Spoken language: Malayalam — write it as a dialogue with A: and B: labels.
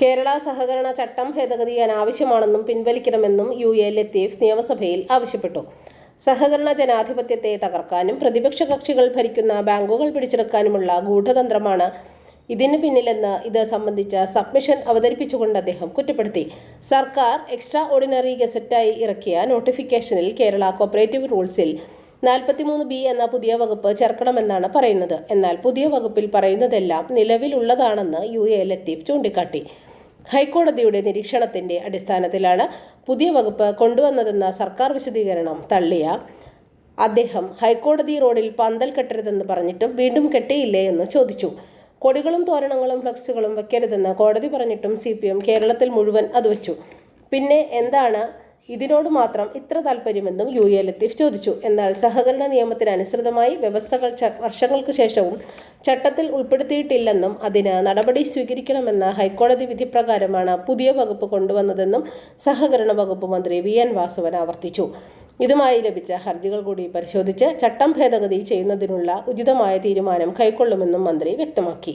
A: കേരള സഹകരണ ചട്ടം ഭേദഗതി അനാവശ്യമാണെന്നും പിൻവലിക്കണമെന്നും യു എ ലത്തീഫ് നിയമസഭയിൽ ആവശ്യപ്പെട്ടു. സഹകരണ ജനാധിപത്യത്തെ തകർക്കാനും പ്രതിപക്ഷ കക്ഷികൾ ഭരിക്കുന്ന ബാങ്കുകൾ പിടിച്ചെടുക്കാനുമുള്ള ഗൂഢതന്ത്രമാണ് ഇതിന് പിന്നിലെന്ന് ഇത് സംബന്ധിച്ച സബ്മിഷൻ അവതരിപ്പിച്ചുകൊണ്ട് അദ്ദേഹം കുറ്റപ്പെടുത്തി. സർക്കാർ എക്സ്ട്രാ ഓർഡിനറി ഗസറ്റായി ഇറക്കിയ നോട്ടിഫിക്കേഷനിൽ കേരള കോപ്പറേറ്റീവ് റൂൾസിൽ നാൽപ്പത്തിമൂന്ന് ബി എന്ന പുതിയ വകുപ്പ് ചേർക്കണമെന്നാണ് പറയുന്നത്. എന്നാൽ പുതിയ വകുപ്പിൽ പറയുന്നതെല്ലാം നിലവിലുള്ളതാണെന്ന് യു എ ലത്തീഫ് ചൂണ്ടിക്കാട്ടി. ഹൈക്കോടതിയുടെ നിരീക്ഷണത്തിന്റെ അടിസ്ഥാനത്തിലാണ് പുതിയ വകുപ്പ് കൊണ്ടുവന്നതെന്ന സർക്കാർ വിശദീകരണം തള്ളിയ. അദ്ദേഹം ഹൈക്കോടതി റോഡിൽ പന്തൽ കെട്ടരുതെന്ന് പറഞ്ഞിട്ടും വീണ്ടും കെട്ടിയില്ലേ എന്ന് ചോദിച്ചു. കൊടികളും തോരണങ്ങളും ഫ്ലക്സുകളും വയ്ക്കരുതെന്ന് കോടതി പറഞ്ഞിട്ടും സി കേരളത്തിൽ മുഴുവൻ അത് വെച്ചു. പിന്നെ എന്താണ് ഇതിനോട് മാത്രം ഇത്ര താല്പര്യമെന്നും യു എ ലത്തീഫ് ചോദിച്ചു. എന്നാൽ സഹകരണ നിയമത്തിനനുസൃതമായി വ്യവസ്ഥകൾ വർഷങ്ങൾക്ക് ശേഷവും ചട്ടത്തിൽ ഉൾപ്പെടുത്തിയിട്ടില്ലെന്നും അതിന് നടപടി സ്വീകരിക്കണമെന്ന ഹൈക്കോടതി വിധി പ്രകാരമാണ് പുതിയ വകുപ്പ് കൊണ്ടുവന്നതെന്നും സഹകരണ വകുപ്പ് മന്ത്രി വി എൻ വാസവൻ ആവർത്തിച്ചു. ഇതുമായി ലഭിച്ച ഹർജികൾ കൂടി പരിശോധിച്ച് ചട്ടം ഭേദഗതി ചെയ്യുന്നതിനുള്ള ഉചിതമായ തീരുമാനം കൈക്കൊള്ളുമെന്നും മന്ത്രി വ്യക്തമാക്കി.